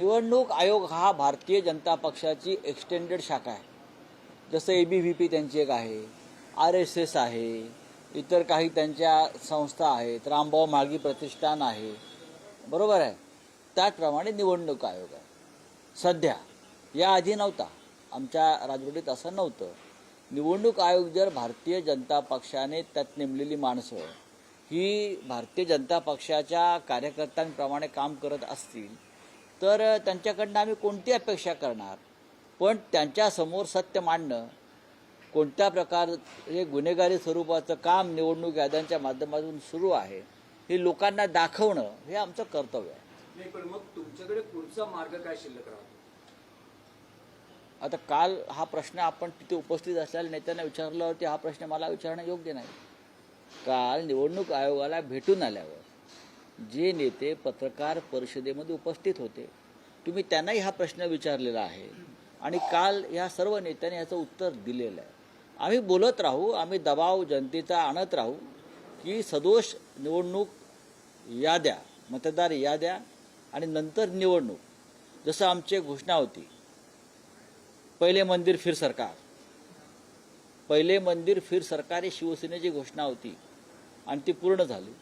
निवडणूक आयोग हा भारतीय जनता पक्षाची एक्सटेंडेड शाखा आहे. जसं ए बी व्ही पी त्यांची एक आहे आर एस एस आहे इतर काही त्यांच्या संस्था आहेत रामभाऊ म्हाळगी प्रतिष्ठान आहे. बरोबर आहे. त्याचप्रमाणे निवडणूक आयोग आहे. सध्या याआधी नव्हता. आमच्या राजवटीत असं नव्हतं. निवडणूक आयोग जर भारतीय जनता पक्षाने त्यात नेमलेली माणसं ही भारतीय जनता पक्षाच्या कार्यकर्त्यांप्रमाणे काम करत असतील तर त्यांच्याकडनं आम्ही कोणती अपेक्षा करणार? पण त्यांच्यासमोर सत्य मांडणं कोणत्या प्रकारे गुन्हेगारी स्वरूपाचं काम निवडणूक याद्यांच्या माध्यमातून सुरू आहे हे लोकांना दाखवणं हे आमचं कर्तव्य आहे. नाही पण मग तुमच्याकडे पुढचा मार्ग काय शिल्लक राहतो? आता काल हा प्रश्न आपण तिथे उपस्थित असलेल्या नेत्यांना विचारल्यावरती हा प्रश्न मला विचारणं योग्य नाही. काल निवडणूक आयोगाला भेटून आल्यावर जे नेते पत्रकार परिषदेमध्ये उपस्थित होते तुम्ही त्यांनाही हा प्रश्न विचारलेला आहे. आणि काल ह्या सर्व नेत्यांनी याचं उत्तर दिलेलं आहे. आम्ही बोलत राहू आम्ही दबाव जनतेचा आणत राहू की सदोष निवडणूक याद्या मतदार याद्या आणि नंतर निवडणूक. जसं आमची घोषणा होती पहिले मंदिर फिर सरकार. पहिले मंदिर फिर सरकार ही शिवसेनेची घोषणा होती आणि ती पूर्ण झाली.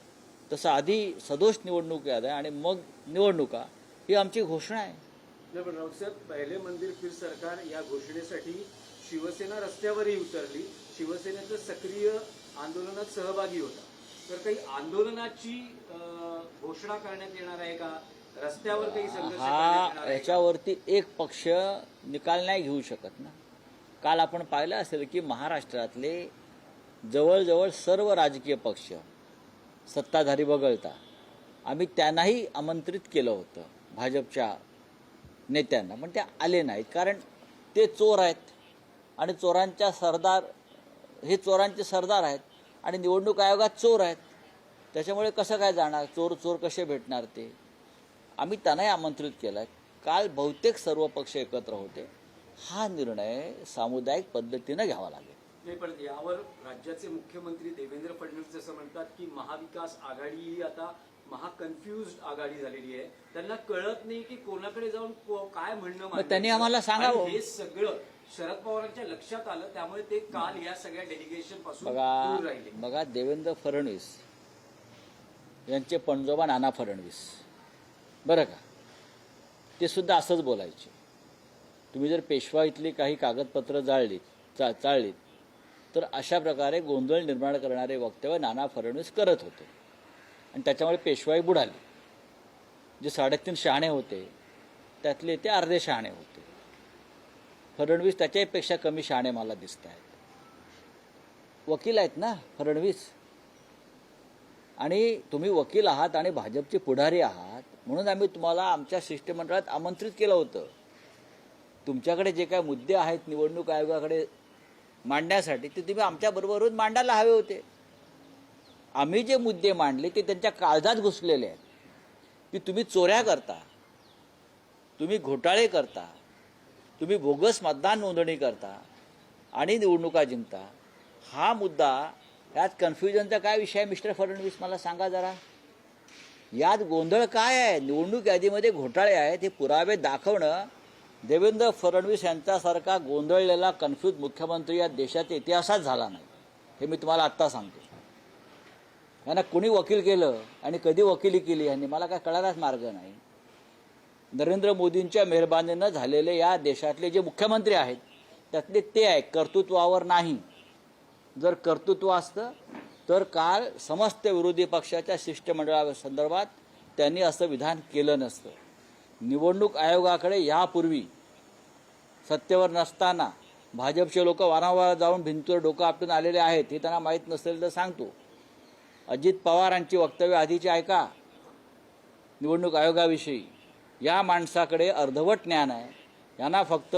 तसं आधी सदोष निवडणूक याद्या आणि मग निवडणुका. ही आमची घोषणा आहे. पहिले मंदिर फिर सरकार या घोषणेसाठी शिवसेना रस्त्यावरही उतरली. शिवसेनेचं सक्रिय आंदोलनात सहभागी होता. तर काही आंदोलनाची घोषणा करण्यात येणार आहे का? रस्त्यावर काही हा? याच्यावरती एक पक्ष निकाल नाही घेऊ शकत ना. काल आपण पाहिलं असेल की महाराष्ट्रातले जवळजवळ सर्व राजकीय पक्ष सत्ताधारी वगळता आम्ही त्यांनाही आमंत्रित केलं होतं. भाजपच्या नेत्यांना पण ते आले नाहीत. कारण ते चोर आहेत. आणि चोरांच्या सरदार हे चोरांचे सरदार आहेत. आणि निवडणूक आयोगात चोर आहेत. त्याच्यामुळे कसं काय जाणार? चोर चोर कसे भेटणार ते? आम्ही त्यांनाही आमंत्रित केलं आहे काल बहुतेक सर्व पक्ष एकत्र होते. हा निर्णय सामुदायिक पद्धतीनं घ्यावा लागेल. नाही पण यावर राज्याचे मुख्यमंत्री देवेंद्र फडणवीस जसं म्हणतात की महाविकास आघाडी ही आता महाकन्फ्युज आघाडी झालेली आहे. त्यांना कळत नाही की कोणाकडे जाऊन काय म्हणणं. त्यांनी आम्हाला सांगावं. हे सगळं शरद पवारांच्या लक्षात आलं त्यामुळे ते काल या सगळ्या डेलिगेशनपासून बघा दूर राहिले. बघा देवेंद्र फडणवीस यांचे पणजोबा नाना फडणवीस. बरं का? ते सुद्धा असंच बोलायचे. तुम्ही जर पेशवा इथली काही कागदपत्र जाळलीत चा चाळलीत तर अशा प्रकारे गोंधळ निर्माण करणारे वक्तव्य नाना फडणवीस करत होते. आणि त्याच्यामुळे पेशवाई बुडाली. जे साडेतीन शहाणे होते त्यातले ते अर्धे शहाणे होते. फडणवीस त्याच्यापेक्षा कमी शहाणे मला दिसत आहेत वकील आहेत ना फडणवीस? आणि तुम्ही वकील आहात आणि भाजपचे पुढारी आहात म्हणून आम्ही तुम्हाला आमच्या शिष्टमंडळात आमंत्रित केलं होतं. तुमच्याकडे जे काय मुद्दे आहेत निवडणूक आयोगाकडे मांडण्यासाठी ते तुम्ही आमच्याबरोबरून मांडायला हवे होते. आम्ही जे मुद्दे मांडले ते त्यांच्या काळजात घुसलेले आहेत. की तुम्ही चोऱ्या करता तुम्ही घोटाळे करता तुम्ही बोगस मतदान नोंदणी करता आणि निवडणुका जिंकता हा मुद्दा यात कन्फ्युजनचा काय विषय आहे मिस्टर फडणवीस मला सांगा जरा. यात गोंधळ काय आहे? निवडणूक यादीमध्ये घोटाळे आहेत हे पुरावे दाखवणं देवेंद्र फडणवीस यांच्यासारखा गोंधळलेला कन्फ्यूज मुख्यमंत्री या देशाच्या इतिहासात झाला नाही. हे मी तुम्हाला आत्ता सांगतो. यांना कुणी वकील केलं आणि कधी वकिली केली यांनी मला काय कळायलाच मार्ग नाही. नरेंद्र मोदींच्या मेहरबानीनं झालेले या देशातले जे मुख्यमंत्री आहेत त्यातले ते आहे कर्तृत्वावर नाही. जर कर्तृत्व असतं तर काल समस्त विरोधी पक्षाच्या शिष्टमंडळासंदर्भात त्यांनी असं विधान केलं नसतं. निवडणूक आयोगाकडे यापूर्वी सत्तेवर नसताना भाजपचे लोक वारंवार जाऊन भिंतीवर डोकं आपटून आलेले आहेत हे त्यांना माहीत नसेल तर सांगतो. अजित पवारांची वक्तव्य आधीची ऐका निवडणूक आयोगाविषयी. या माणसाकडे अर्धवट ज्ञान आहे. यांना फक्त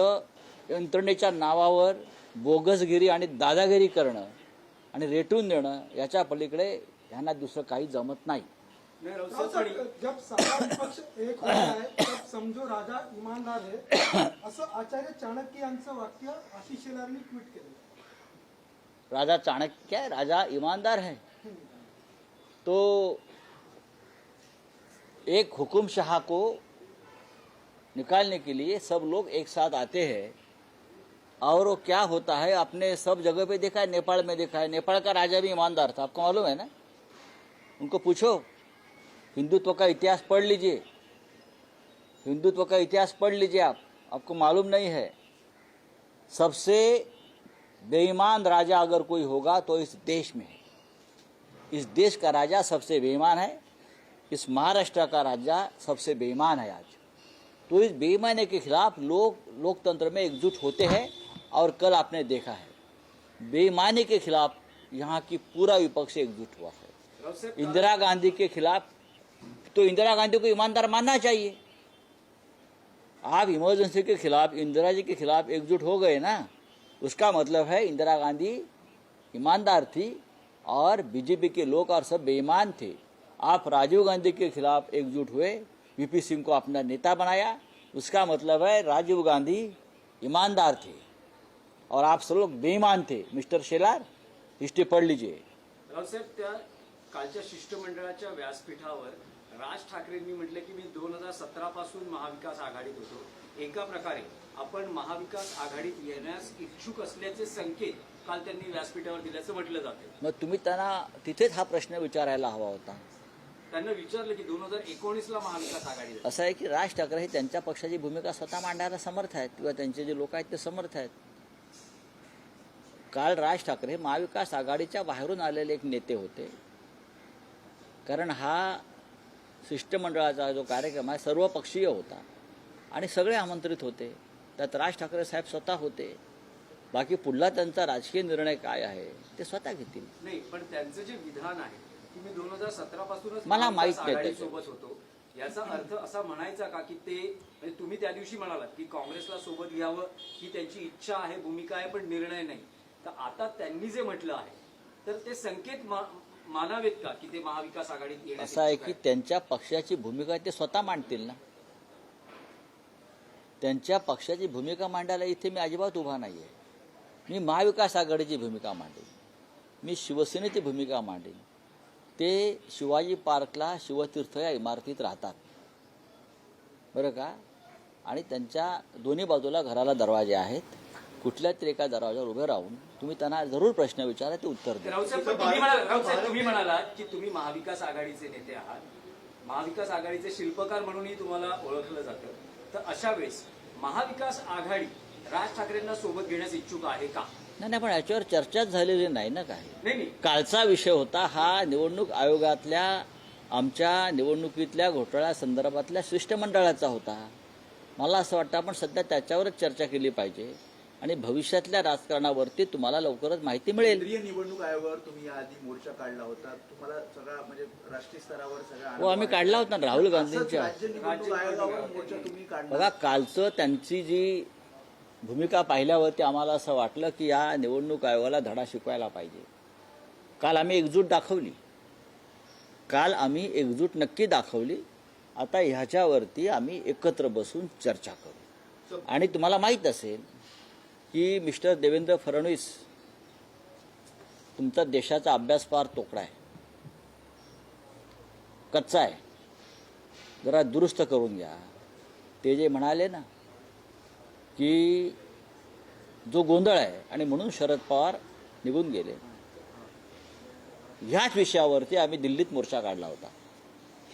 यंत्रणेच्या नावावर बोगसगिरी आणि दादागिरी करणं आणि रेटून देणं याच्या पलीकडे ह्यांना दुसरं काही जमत नाही. जब सारा पक्ष एक होता है तब समझो राजा इमानदार है। असं आचार्य चाणक्य यांचं वाक्य आशिष शेलारनी ट्विट केलं. राजा चाणक्य है? राजा ईमानदार है। तो एक हुकुम शाह को निकालने के लिए सब लोग एक साथ आते हैं। और वो क्या होता है? आपने सब जगह पे देखा है नेपाल में देखा है। नेपाल का राजा भी ईमानदार था। आपको मालूम है ना? उनको पूछो। हिंदुत्व का इतिहास पढ़ लीजिए। हिंदुत्व का इतिहास पढ़ लीजिए आप। आपको मालूम नहीं है। सबसे बेईमान राजा अगर कोई होगा तो इस देश में है। इस देश का राजा सबसे बेईमान है। इस महाराष्ट्र का राजा सबसे बेईमान है आज। तो इस बेईमानी के खिलाफ लोग लोकतंत्र में एकजुट होते हैं और कल आपने देखा है। बेईमानी के खिलाफ यहाँ की पूरा विपक्ष एकजुट हुआ है। इंदिरा गांधी के खिलाफ तो इंदिरा गांधी को ईमानदार मानना चाहिए। आप इमरजेंसी के खिलाफ इंदिरा जी के खिलाफ एकजुट हो गए ना उसका मतलब है इंदिरा गांधी ईमानदार थी और बीजेपी के लोग और सब बेईमान थे। आप राजीव गांधी के खिलाफ एकजुट हुए वीपी सिंह को अपना नेता बनाया उसका मतलब है राजीव गांधी ईमानदार थे और आप सब लोग बेईमान थे। मिस्टर शेलार हिस्ट्री पढ़ लीजिए। रावसाहेब त्या कालच्या शिष्टमंडळाच्या व्यासपीठावर राज ठाकरेंनी म्हटलं की मी दोन हजार सतरा पासून महाविकास आघाडीत होतो. एका प्रकारे आपण महाविकास आघाडीत येण्यास इच्छुक असल्याचे संकेत काल त्यांनी व्यासपीठावर दिल्याचं म्हटलं जातं. मग तुम्ही त्यांना तिथेच हा प्रश्न विचारायला हवा होता. त्यांना विचारलं की दोन हजार एकोणीसला महाविकास आघाडीत असं आहे की राज ठाकरे हे त्यांच्या पक्षाची भूमिका स्वतः मांडायला समर्थ आहेत किंवा त्यांचे जे लोक आहेत ते समर्थ आहेत? काल राज ठाकरे महाविकास आघाडीच्या बाहेरून आलेले एक नेते होते. कारण हा शिष्टमंडळाचा जो कार्यक्रम आहे सर्वपक्षीय होता. आणि सगळे आमंत्रित होते. त्यात राज ठाकरे साहेब स्वतः होते. बाकी पुढला त्यांचा राजकीय निर्णय काय आहे ते स्वतः घेतील. नाही पण त्यांचं जे विधान आहे की मी दोन हजार सतरा पासूनच मला माहीत नाही आघाडीसोबत होतो. याचा अर्थ असा म्हणायचा का की ते म्हणजे तुम्ही त्या दिवशी म्हणालात की काँग्रेसला सोबत घ्यावं ही त्यांची इच्छा आहे भूमिका आहे पण निर्णय नाही. तर आता त्यांनी जे म्हटलं आहे तर ते संकेत मानावेत का की ते महाविकास आघाडीत येण्यास असं आहे इच्छुक की त्यांच्या पक्षाची भूमिका ते स्वतः मांडतील ना. त्यांच्या पक्षाची भूमिका मांडायला इथे मी अजिबात उभा नाही आहे मी महाविकास आघाडीची भूमिका मांडेन मी शिवसेनेची भूमिका मांडेन ते शिवाजी पार्कला शिवतीर्थ या इमारतीत राहतात. बरं का? आणि त्यांच्या दोन्ही बाजूला घराला दरवाजे आहेत. कुठल्या तरी एका दरवाजावर उभे राहून तुम्ही त्यांना जरूर प्रश्न विचारा ते उत्तर द्या तुम्ही म्हणाला रावसाहेब तुम्ही म्हणालात की तुम्ही महाविकास आघाडीचे नेते आहात. महाविकास आघाडीचे शिल्पकार म्हणूनही तुम्हाला ओळखलं जातं. तर अशा वेळेस महाविकास आघाडी राज ठाकरेंना सोबत घेण्यास इच्छुक आहे का? नाही नाही पण याच्यावर चर्चाच झालेली नाही ना काही. नाही नाही. कालचा विषय होता हा निवडणूक आयोगातल्या आमच्या निवडणुकीतल्या घोटाळ्या संदर्भातल्या शिष्टमंडळाचा होता. मला असं वाटतं आपण सध्या त्याच्यावरच चर्चा केली पाहिजे. आणि भविष्यातल्या राजकारणावरती तुम्हाला लवकरच माहिती मिळेल. केंद्रीय निवडणूक आयोगावर तुम्ही याआधी मोर्चा काढला होता. तुम्हाला सगळा म्हणजे राष्ट्रीय स्तरावर सगळा हो आम्ही काढला होता ना राहुल गांधींच्या. राज्य निवडणूक आयोगावर मोर्चा तुम्ही काढला बघा कालचं त्यांची जी भूमिका पाहिल्यावरती आम्हाला असं वाटलं की या निवडणूक आयोगाला धडा शिकवायला पाहिजे. काल आम्ही एकजूट दाखवली. काल आम्ही एकजूट नक्की दाखवली. आता ह्याच्यावरती आम्ही एकत्र बसून चर्चा करू. आणि तुम्हाला माहीत असेल की मिस्टर देवेंद्र फडणवीस तुमचा देशाचा अभ्यास फार तोकडा आहे. कच्चा आहे. जरा दुरुस्त करून घ्या. ते जे म्हणाले ना की जो गोंधळ आहे आणि म्हणून शरद पवार निघून गेले. ह्याच विषयावरती आम्ही दिल्लीत मोर्चा काढला होता.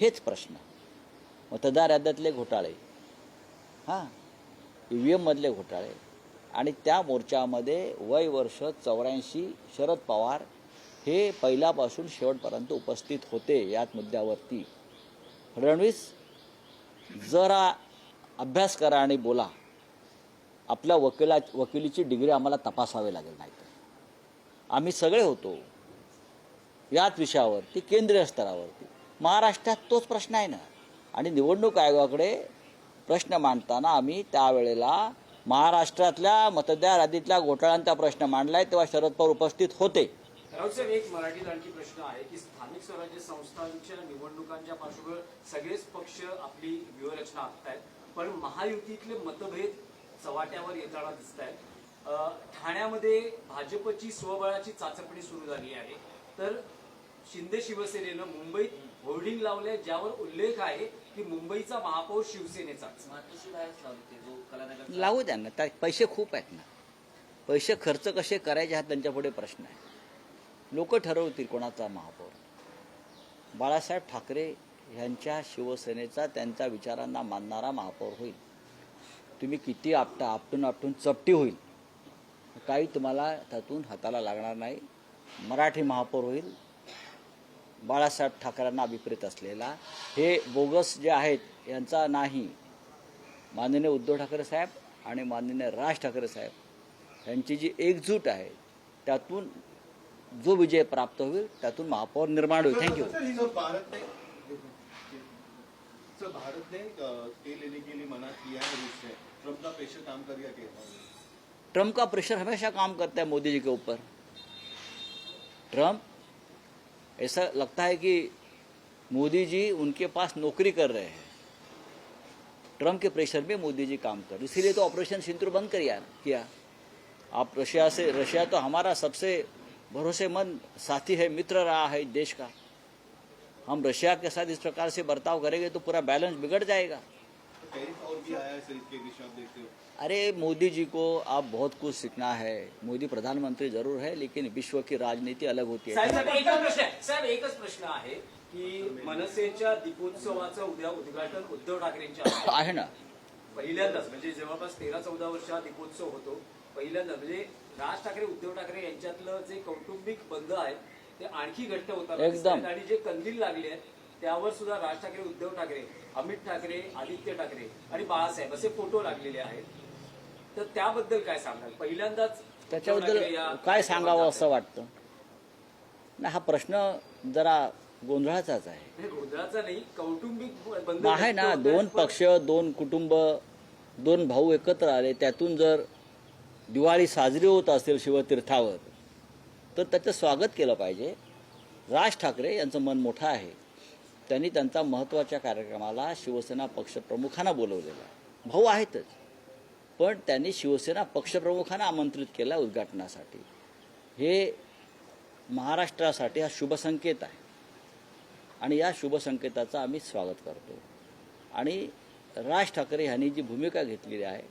हेच प्रश्न. मतदार याद्यातले घोटाळे. हां ई व्ही एममधले घोटाळे. आणि त्या मोर्चामध्ये वय वर्ष चौऱ्याऐंशी शरद पवार हे पहिल्यापासून शेवटपर्यंत उपस्थित होते याच मुद्द्यावरती. फडणवीस जरा अभ्यास करा आणि बोला. आपल्या वकिला वकिलीची डिग्री आम्हाला तपासावी लागेल नाही तर आम्ही सगळे होतो याच विषयावरती केंद्रीय स्तरावरती. महाराष्ट्रात तोच प्रश्न आहे ना. आणि निवडणूक आयोगाकडे प्रश्न मांडताना आम्ही त्यावेळेला महाराष्ट्रातल्या मतदार यादीतल्या घोटाळ्यांचा प्रश्न मांडलाय तेव्हा शरद पवार उपस्थित होते. राऊसाहेब एक मराठीत आणखी प्रश्न आहे की स्थानिक स्वराज्य संस्थांच्या निवडणुकांच्या पार्श्वभूमीवर सगळेच पक्ष आपली व्यूहरचना आखतायत पण महायुतीतले मतभेद चव्हाट्यावर येताना दिसत आहेत ठाण्यामध्ये भाजपची स्वबळाची चाचपणी सुरू झाली आहे. तर शिंदे शिवसेनेनं मुंबईत होर्डिंग लावले ज्यावर उल्लेख आहे की मुंबईचा महापौर शिवसेनेचाच लावू द्या ना त्या पैसे खूप आहेत ना. पैसे खर्च कसे करायचे हा त्यांच्यापुढे प्रश्न आहे. लोक ठरवतील कोणाचा महापौर. बाळासाहेब ठाकरे यांच्या शिवसेनेचा त्यांच्या विचारांना मानणारा महापौर होईल. तुम्ही किती आपटा आपटून आपटून चपटी होईल. काही तुम्हाला त्यातून हाताला लागणार नाही. मराठी महापौर होईल. बाळासाहेब ठाकरेंना अभिप्रेत असलेला. हे बोगस जे आहेत यांचा नाही. माननीय उद्धव ठाकरे साहेब आणि माननीय राज ठाकरे साहेब यांची जी एकजूट आहे त्यातून जो विजय प्राप्त होईल त्यातून महापौर निर्माण होईल. थँक्यू सर भारत ने सर भारत ने अ, तेल लेने के लिए मना किया है रूस से ट्रम्प का प्रेशर काम कर गया क्या? ट्रम्प का प्रेशर हमेशा काम करता है मोदी जी के ऊपर. ट्रम्प ऐसा लगता है कि मोदी जी उनके पास नौकरी कर रहे हैं। ट्रंप के प्रेशर में मोदी जी काम कर इसीलिए तो ऑपरेशन सिंधु बंद किया किया। आप रशिया से, रशिया तो हमारा सबसे भरोसेमंद साथी है, मित्र रहा है देश का। हम रशिया के साथ इस प्रकार से बर्ताव करेंगे तो पूरा बैलेंस बिगड़ जाएगा। अरे मोदी जी को आप बहुत कुछ सीखना है। मोदी प्रधानमंत्री जरूर है लेकिन विश्व की राजनीति अलग होती है। साहेब एकच प्रश्न आहे. साहेब एकच प्रश्न आहे की मनसेच्या दीपोत्सवाचं उद्या उद्घाटन उद्धव ठाकरेंच्या. आहे. ना. पहिल्यांदाच म्हणजे जवळपास तेरा चौदा वर्ष हा दीपोत्सव होतो पहिल्यांदा म्हणजे राज ठाकरे उद्धव ठाकरे यांच्यातलं जे कौटुंबिक बंध आहेत ते आणखी घट्ट होतात एकदम. आणि जे कंदील लागले आहेत त्यावर सुद्धा राज ठाकरे उद्धव ठाकरे अमित ठाकरे आदित्य ठाकरे आणि बाळासाहेब असे फोटो लागलेले आहेत. तर त्याबद्दल काय सांगाल? पहिल्यांदाच त्याच्याबद्दल काय सांगावं असं वाटतं? नाही हा प्रश्न जरा गोंधळाचाच आहे. गोंधळाचा नाही कौटुंबिक आहे ना दोन पक्ष दोन कुटुंब दोन भाऊ एकत्र आले त्यातून जर दिवाळी साजरी होत असेल शिवतीर्थावर तर त्याचं स्वागत केलं पाहिजे. राज ठाकरे यांचं मन मोठं आहे. त्यांनी त्यांचा महत्त्वाच्या कार्यक्रमाला शिवसेना पक्षप्रमुखांना बोलवलेला भाऊ आहेतच. पण त्यांनी शिवसेना पक्षप्रमुखांना आमंत्रित केलं उद्घाटनासाठी. हे महाराष्ट्रासाठी हा शुभसंकेत आहे. आणि या शुभसंकेताचं आम्ही स्वागत करतो. आणि राज ठाकरे यांनी जी भूमिका घेतलेली आहे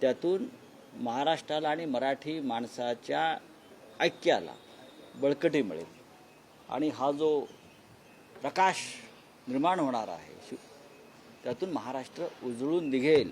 त्यातून महाराष्ट्राला आणि मराठी माणसाच्या ऐक्याला बळकटी मिळेल. आणि हा जो प्रकाश निर्माण होणार आहे. त्यातून महाराष्ट्र उजळून निघेल.